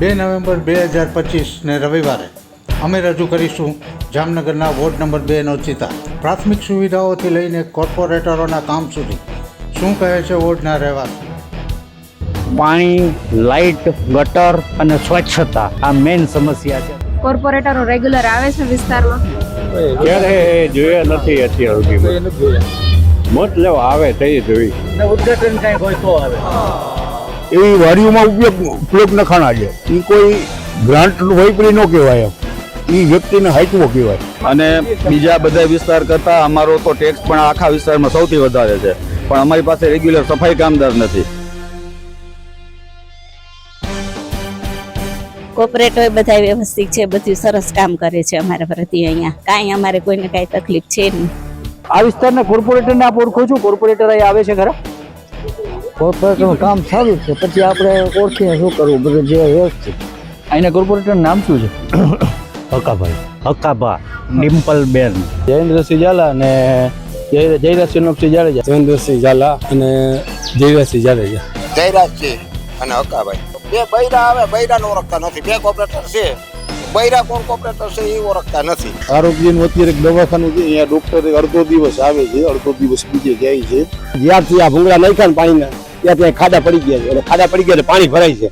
બે નવેમ્બર બે હજાર પચીસને રવિવારે અમે રજૂ કરીશું જામનગરના વોર્ડ નંબર બેનો ચિતા પ્રાથમિક સુવિધાઓથી લઈને કોર્પોરેટરોના કામ સુધી. શું કહે છે વોર્ડના રહેવાસી? પાણી લાઇટ ગટર અને સ્વચ્છતા આ મેઇન સમસ્યા છે. કોર્પોરેટરો રેગ્યુલર આવે છે વિસ્તારમાં? ક્યારે જોયા નથી અત્યાર સુધી. મત લેવા આવે તે જોઈ. ઉદઘાટન કઈ હોય તો આવે. એવી વાડીઓમાં ઉપયોગ ઉપયોગ નખાણા છે. એ કોઈ ગ્રાન્ટ હોય પડી ન કહેવાય એમ. એ વ્યક્તિને હાઈકવો કહેવાય. અને બીજા બધા વિસ્તાર કરતાં અમારો તો ટેક્સ પણ આખા વિસ્તારમાં સૌથી વધારે છે. પણ અમારી પાસે રેગ્યુલર સફાઈ કામદાર નથી. કોર્પોરેટરો બધા વ્યવસ્થિત છે બધું સરસ કામ કરે છે અમારા પ્રત્યે અહીંયા. કાંઈ અમારે કોઈને કાંઈ તકલીફ છે નહીં. આ વિસ્તારના કોર્પોરેટરને આપ ઓળખો છો? કોર્પોરેટર અહીં આવે છે ખરા? કોર્પોરેટરનું કામ સારું છે પછી આપણે ઓળખીને શું કરવું? બધું જે વ્યવસ્થિત અહીંના કોર્પોરેટરનું નામ શું છે? હકાભાઈ હકાભા ડિમ્પલ બેન જયેન્દ્રસિંહ ઝાલા અને જયરાજસિંહ જાડેજા. જયેન્દ્રસિંહ ઝાલા અને જયરાજસિંહ જાડેજા. જયરાજસિંહ છે અને હકાભાઈ બે બૈરા આવે બૈરાને ઓળખતા નથી. બે કોપરેટર છે. બૈરા કોણ કોપરેટર છે એ ઓળખતા નથી. આરોગ્યનું અત્યારે દવાખાનું છે અહીંયા ડોક્ટર અડધો દિવસ આવે છે અડધો દિવસ બીજે જાય છે. જ્યારથી આ ભૂંગળા નાખ્યા ને પાણીના ત્યાં ત્યાં ખાડા પડી ગયા છે. અને ખાડા પડી ગયા એટલે પાણી ભરાય છે.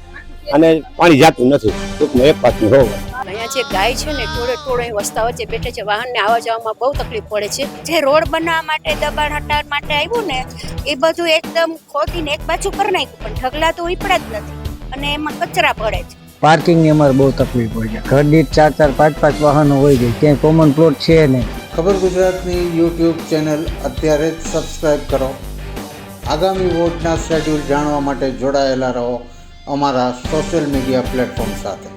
અને પાણી જાતું નથી. ટૂંકમાં એક પાછું હોવ અહીંયા જે ગાય છે ને ટોળે ટોળે વસ્તા વચ્ચે બેઠે છે વાહનને આવવા જવામાં બહુ તકલીફ પડે છે. જે રોડ બનાવવા માટે દબાણ હટાવવા માટે આવ્યું ને એ બધું એકદમ ખોદીને એક બાજુ કરી નાખ્યું. પણ ઢગલા તો ઉપડ્યા જ નથી. અને એમાં કચરા પડે છે. પાર્કિંગની અમારે બહુ તકલીફ હોય છે. ઘર દીઠ ચાર ચાર પાંચ પાંચ વાહનો હોય છે. ક્યાંય કોમન પ્લોટ છે નહીં. ખબર ગુજરાતની યુટ્યુબ ચેનલ અત્યારે જ સબસ્ક્રાઈબ કરો. આગામી વોર્ડના શેડ્યુલ જાણવા માટે જોડાયેલા રહો અમારા સોશિયલ મીડિયા પ્લેટફોર્મ સાથે.